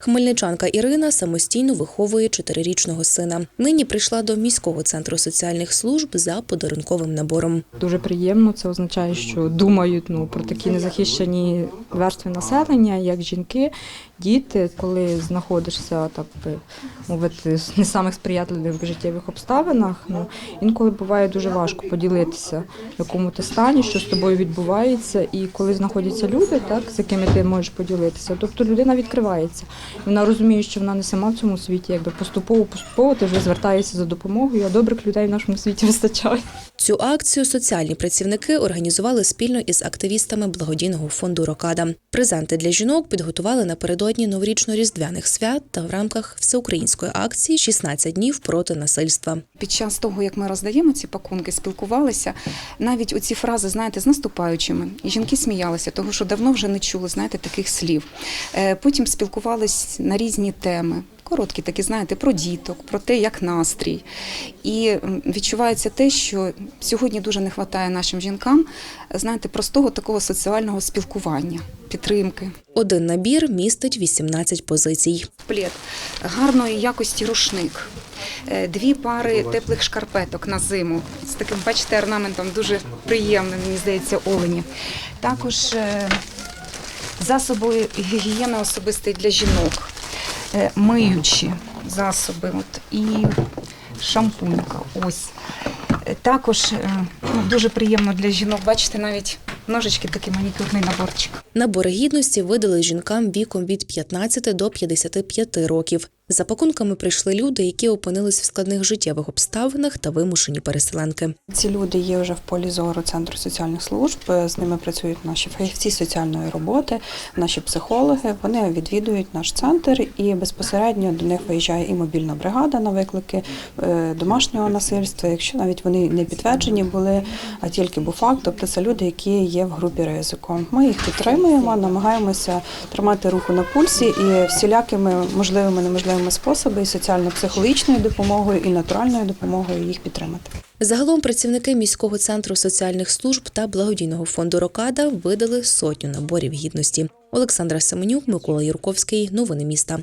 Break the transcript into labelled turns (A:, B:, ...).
A: Хмельничанка Ірина самостійно виховує чотирирічного сина. Нині прийшла до міського центру соціальних служб за подарунковим набором.
B: Дуже приємно. Це означає, що думають ну про такі незахищені верстви населення, як жінки, діти, коли знаходишся так мовити в не самих сприятливих життєвих обставинах. Ну інколи буває дуже важко поділитися, в якому ти стані, що з тобою відбувається, і коли знаходяться люди, так з якими ти можеш поділитися. Тобто людина відкривається. Вона розуміє, що вона не сама в цьому світі, якби поступово поступово ти вже звертаєшся за допомогою, а добрих людей в нашому світі вистачає.
A: Цю акцію соціальні працівники організували спільно із активістами благодійного фонду Рокада. Презенти для жінок підготували напередодні новорічно-різдвяних свят та в рамках всеукраїнської акції «16 днів проти насильства.
C: Під час того, як ми роздаємо ці пакунки, спілкувалися, навіть оці фрази, знаєте, з наступаючими. І жінки сміялися, тому що давно вже не чули, знаєте, таких слів. Е, Потім спілкувались на різні теми. Короткі такі, знаєте, про діток, про те, як настрій. І відчувається те, що сьогодні дуже не вистачає нашим жінкам, знаєте, простого такого соціального спілкування, підтримки.
A: Один набір містить 18 позицій.
C: Плед гарної якості рушник. Е, Дві пари теплих шкарпеток на зиму з таким, бачите, орнаментом дуже приємним, мені здається, олені. Також е, засоби гігієни особистої для жінок, е, миючі засоби от, і шампунька. Ось. Е, Також е, ну, дуже приємно для жінок, бачите, навіть ножички, такий манікюрний наборчик.
A: Набори гідності видали жінкам віком від 15 до 55 років. За пакунками прийшли люди, які опинились в складних життєвих обставинах та вимушені переселенки.
D: Ці люди є вже в полі зору центру соціальних служб. З ними працюють наші фахівці соціальної роботи, наші психологи. Вони відвідують наш центр і безпосередньо до них виїжджає і мобільна бригада на виклики е, домашнього насильства. Якщо навіть вони не підтверджені були, а тільки був факт, тобто це люди, які є в групі ризику. Ми їх підтримуємо, намагаємося тримати руку на пульсі і всілякими можливими неможливими способами, і соціально-психологічною допомогою, і натуральною допомогою їх підтримати.
A: Загалом працівники міського центру соціальних служб та благодійного фонду Рокада видали сотню наборів гідності. Олександра Семенюк, Микола Юрковський. Новини міста.